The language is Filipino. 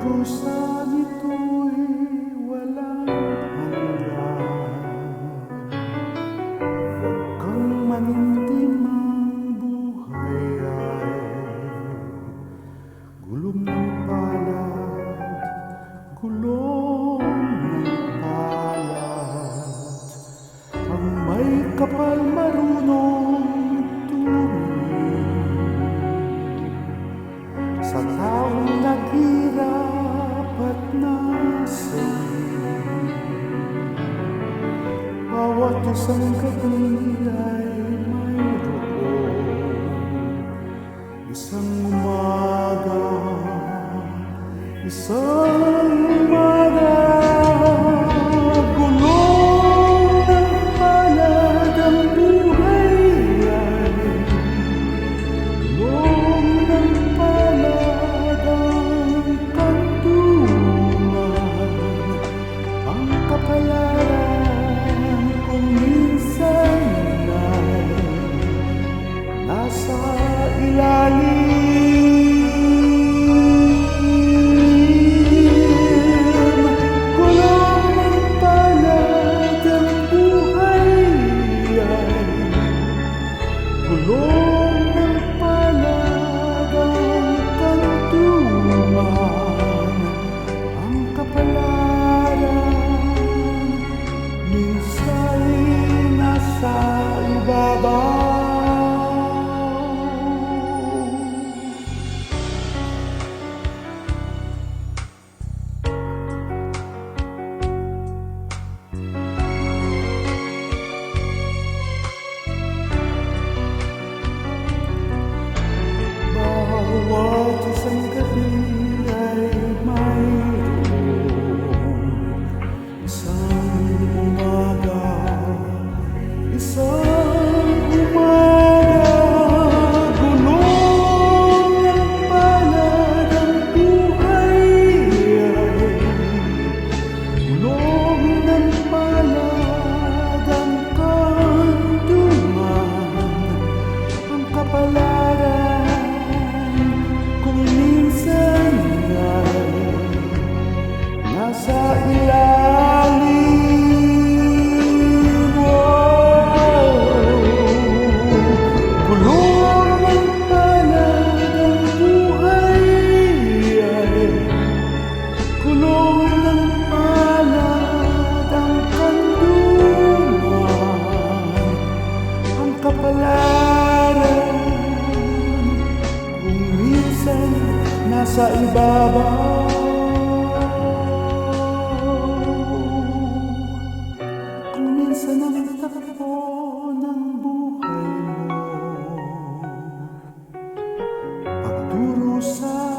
Parusa nito'y walang hanggan. Huwag isang gabi ay mayroon? Isang umaga Isang Kulong sa ibabaw. Kung minsan ang takbo ng buhay mo Pagturo sa